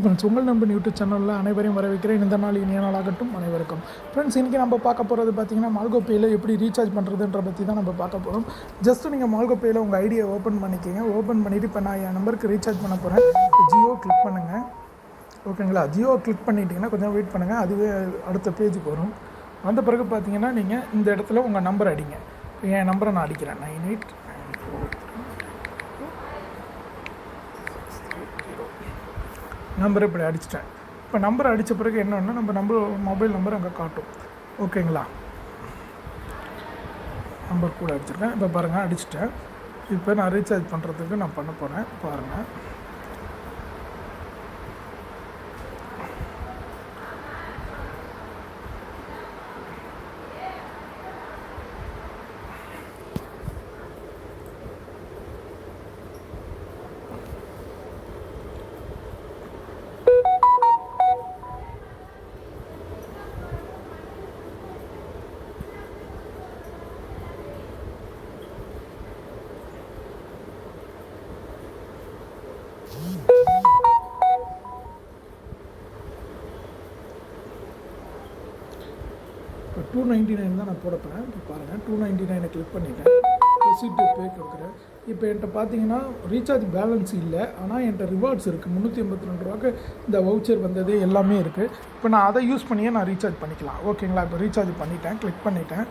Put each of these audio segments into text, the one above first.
Friends உங்கள் number YouTube சேனலில் அனைவரையும் வரவேற்கிறேன். இந்த நாள் இனிய நாளாகட்டும் அனைவருக்கும். ஃப்ரெண்ட்ஸ் இன்றைக்கி நம்ம பார்க்க போகிறது பார்த்திங்கன்னா மால்கோ பேயில் எப்படி ரீசார்ஜ் பண்ணுறதுன்ற பற்றி தான் நம்ம பார்க்க போகிறோம் ஜஸ்ட் நீங்கள் மால்கோ பேயில் உங்கள் ஐடியை ஓப்பன் பண்ணிக்கோங்க. ஓப்பன் பண்ணிவிட்டு இப்போ நான் என் நம்பருக்கு ரீசார்ஜ் பண்ண போகிறேன் ஜியோ கிளிக் பண்ணுங்கள் ஓகேங்களா ஜியோ கிளிக் பண்ணிட்டீங்கன்னா கொஞ்சம் வெயிட் பண்ணுங்கள் அதுவே அடுத்த பேஜுக்கு வரும். வந்த பிறகு பார்த்தீங்கன்னா நீங்கள் இந்த இடத்துல உங்கள் நம்பர் அடிங்க. என் நம்பரை நான் அடிக்கிறேன். நைன் எயிட் நைன் ஃபோர் நம்பரை இப்படி அடிச்சிட்டேன். இப்போ நம்பர் அடித்த பிறகு என்னென்னா நம்ம நம்பர் மொபைல் நம்பர் அங்கே காட்டும். ஓகேங்களா? நம்பர் கூட அடிச்சிருக்கேன். இப்போ பாருங்கள் அடிச்சிட்டேன். இப்போ நான் ரீசார்ஜ் பண்ணுறதுக்கு நான் பண்ண போகிறேன் பாருங்கள் இப்போ டூ நைன்ட்டி நைன் தான் நான் போட போகிறேன் இப்போ பாருங்கள் டூ நைன்ட்டி நைனை கிளிக் பண்ணிட்டேன் ரிசீப்ட் பே கொடுக்குறேன். இப்போ என்கிட்ட பார்த்தீங்கன்னா ரீசார்ஜ் பேலன்ஸ் இல்லை. ஆனால் என்கிட்ட ரிவார்ட்ஸ் இருக்குது முந்நூற்றி எண்பத்தி ரெண்டு ரூபாய்க்கு இந்த வவுச்சர் வந்தது எல்லாமே இருக்குது இப்போ நான் அதை யூஸ் பண்ணியே நான் ரீசார்ஜ் பண்ணிக்கலாம். ஓகேங்களா இப்போ ரீசார்ஜ் பண்ணிட்டேன். கிளிக் பண்ணிட்டேன்.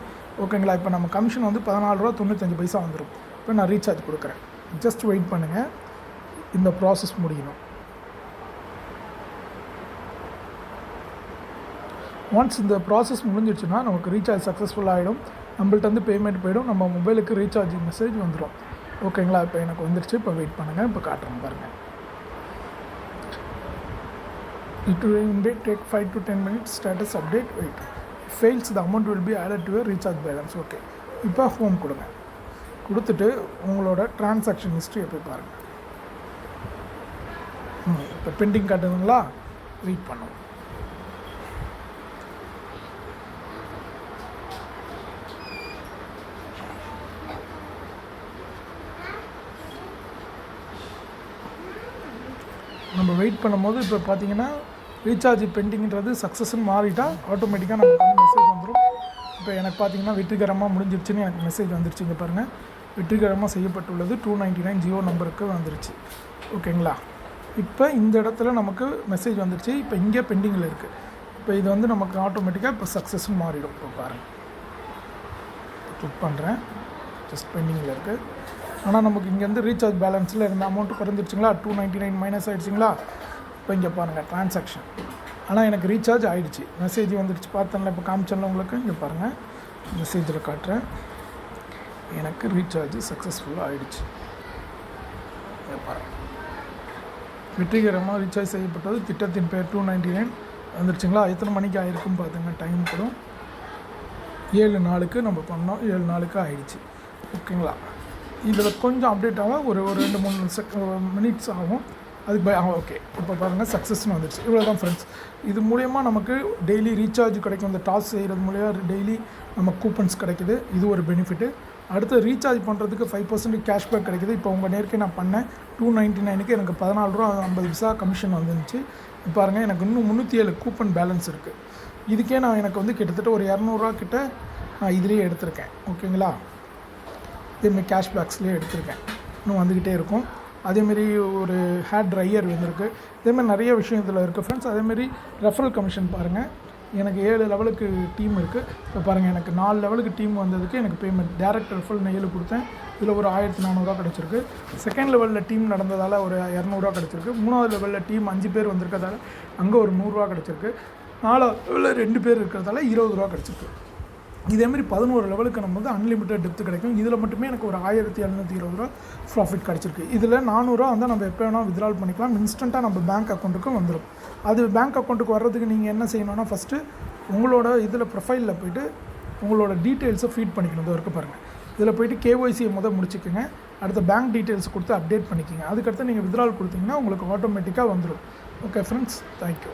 ஓகேங்களா இப்போ நம்ம கமிஷன் வந்து பதினாலு ரூபா தொண்ணூத்தஞ்சு பைசா வந்துடும் இப்போ நான் ரீசார்ஜ் கொடுக்குறேன். ஜஸ்ட் வெயிட் பண்ணுங்கள் இந்த ப்ராசஸ் முடியணும். ஒன்ஸ் இந்த ப்ராசஸ் முடிஞ்சிடுச்சுன்னா நமக்கு ரீசார்ஜ் சக்ஸஸ்ஃபுல் ஆகிடும் நம்மள்ட்ட வந்து பேமெண்ட் போயிடும். நம்ம மொபைலுக்கு ரீசார்ஜ் மெசேஜ் வந்துடும் ஓகேங்களா இப்போ எனக்கு வந்துருச்சு. இப்போ வெயிட் பண்ணுங்கள் இப்போ காட்டுறேன் பாருங்கள் it will take five to ten minutes status update wait fails the amount will be added to recharge balance okay இப்போ ஹோம் கொடுங்க. கொடுத்துட்டு உங்களோட டிரான்சாக்ஷன் ஹிஸ்ட்ரியை போய் பாருங்கள் இப்போ பெண்டிங் காட்டுதுங்களா? வெயிட் பண்ணுவோம். நம்ம வெயிட் பண்ணும்போது இப்போ பார்த்தீங்கன்னா ரீசார்ஜ் பெண்டிங்கிறது சக்ஸஸ்ன்னு மாறிட்டால் ஆட்டோமேட்டிக்காக நமக்கு வந்து மெசேஜ் வந்துடும் இப்போ எனக்கு பார்த்தீங்கன்னா வெற்றிகரமாக முடிஞ்சிருச்சுன்னு எனக்கு மெசேஜ் வந்துருச்சு. இங்கே பாருங்கள் வெற்றிகரமாக செய்யப்பட்டுள்ளது. டூ நைன்ட்டி நைன் ஜியோ நம்பருக்கு வந்துருச்சு ஓகேங்களா இப்போ இந்த இடத்துல நமக்கு மெசேஜ் வந்துடுச்சு இப்போ இங்கே பெண்டிங்கில் இருக்குது இப்போ இது வந்து நமக்கு ஆட்டோமேட்டிக்காக இப்போ சக்ஸஸ்ன்னு மாறிடும். இப்போ பாருங்கள் கிளிக் பண்ணுறேன் ஜஸ்ட் பெண்டிங்கில் இருக்குது ஆனால் நமக்கு இங்கேருந்து ரீசார்ஜ் பேலன்ஸில் இருந்த அமௌண்ட் குறைஞ்சிருச்சுங்களா? டூ நைன்ட்டி நைன் மைனஸ் ஆகிடுச்சிங்களா இப்போ இங்கே பாருங்கள் டிரான்சாக்ஷன் ஆனால் எனக்கு ரீசார்ஜ் ஆகிடுச்சு மெசேஜ் வந்துடுச்சு பார்த்தேன்ல இப்போ காமிச்சேன்ல உங்களுக்கு. இங்கே பாருங்கள் மெசேஜில் காட்டுறேன். எனக்கு ரீசார்ஜ் சக்ஸஸ்ஃபுல்லாக ஆகிடுச்சு இங்கே பாருங்கள் வெற்றிகரமாக ரீசார்ஜ் செய்யப்பட்டது. திட்டத்தின் பேர் டூ நைன்டி நைன் வந்துருச்சுங்களா? எத்தனை மணிக்கு ஆயிருக்கும் பார்த்துங்க டைம் கூட ஏழு நாளுக்கு நம்ம பண்ணோம். ஏழு நாளுக்கு ஆயிடுச்சு. ஓகேங்களா? இதில் கொஞ்சம் அப்டேட் ஆக ஒரு ஒரு ரெண்டு மூணு செக் மினிட்ஸ் ஆகும். அதுக்கு பை ஓகே இப்போ பாருங்கள் சக்ஸஸ்னு வந்துடுச்சு. இவ்வளோ தான் ஃப்ரெண்ட்ஸ் இது மூலயமா நமக்கு டெய்லி ரீசார்ஜ் கிடைக்கும். இந்த டாஸ் செய்கிறது மூலியமாக டெய்லி நம்ம கூப்பன்ஸ் கிடைக்குது. இது ஒரு பெனிஃபிட்டு அடுத்து ரீசார்ஜ் பண்ணுறதுக்கு ஃபைவ் பர்சன்ட் கேஷ்பேக் கிடைக்குது. இப்போ உங்கள் நேருக்கு நான் பண்ணேன் டூ நைன்ட்டி நைனுக்கு எனக்கு பதினாலு ரூபா ஐம்பது விசா கமிஷன் வந்துருந்துச்சு. இப்போ பாருங்கள் எனக்கு இன்னும் முந்நூற்றி ஏழு கூப்பன் பேலன்ஸ் இருக்குது இதுக்கே நான் எனக்கு வந்து கிட்டத்தட்ட ஒரு இரநூறுவா கிட்ட நான் இதுலேயே எடுத்திருக்கேன். ஓகேங்களா இதேமாரி கேஷ்பேக்ஸ்லேயே எடுத்திருக்கேன். இன்னும் வந்துக்கிட்டே இருக்கும். அதேமாரி ஒரு ஹேர் ட்ரையர் வந்திருக்கு இதேமாதிரி நிறைய விஷயம் இதில் இருக்குது ஃப்ரெண்ட்ஸ் அதேமாரி ரெஃபரல் கமிஷன் பாருங்கள் எனக்கு ஏழு லெவலுக்கு டீம் இருக்குது இப்போ பாருங்கள் எனக்கு நாலு லெவலுக்கு டீம் வந்ததுக்கு எனக்கு பேமெண்ட் டேரக்ட் ரெஃபரல் நான் ஏழு கொடுத்தேன். இதில் ஒரு ஆயிரத்தி நானூறுரூவா கிடச்சிருக்கு. செகண்ட் லெவலில் டீம் நடந்ததால் ஒரு இரநூறுவா கிடச்சிருக்கு. மூணாவது லெவலில் டீம் அஞ்சு பேர் வந்திருக்கிறதால அங்கே ஒரு நூறுரூவா கிடச்சிருக்கு. நாலாவது லெவலில் ரெண்டு பேர் இருக்கிறதால இருபது ரூபா கிடச்சிருக்கு. இதேமாரி பதினோரு லெவலுக்கு நம்ம வந்து அன்லிமிட்டட் டெப்த்து கிடைக்கும். இதில் மட்டுமே எனக்கு ஒரு ஆயிரத்தி எழுநூற்றி இருபது ரூபா ப்ராஃபிட் கிடச்சிருக்கு. இதில் நானூறுரூவா வந்து நம்ம எப்போ வேணால் வித்ட்ரால் பண்ணிக்கலாம். இன்ஸ்டண்ட்டாக நம்ம பேங்க் அக்கௌண்ட்டுக்கு வந்துடும் அது பேங்க் அக்கௌண்ட்டுக்கு வர்றதுக்கு நீங்கள் என்ன செய்யணும்னா ஃபஸ்ட்டு உங்களோட இதில் ப்ரொஃபைலில் போய்ட்டு உங்களோட டீட்டெயில்ஸை ஃபீட் பண்ணிக்கணும். இது இருக்க பாருங்கள் இதில் போய்ட்டு கேஒய்சியை முதல் முடிச்சுக்கோங்க. அடுத்த பேங்க் டீட்டெயில்ஸ் கொடுத்து அப்டேட் பண்ணிக்கோங்க. அதுக்கடுத்து நீங்கள் வித்ட்ரால் கொடுத்தீங்கன்னா உங்களுக்கு ஆட்டோமேட்டிக்காக வந்துடும் ஓகே ஃப்ரெண்ட்ஸ் தேங்க்யூ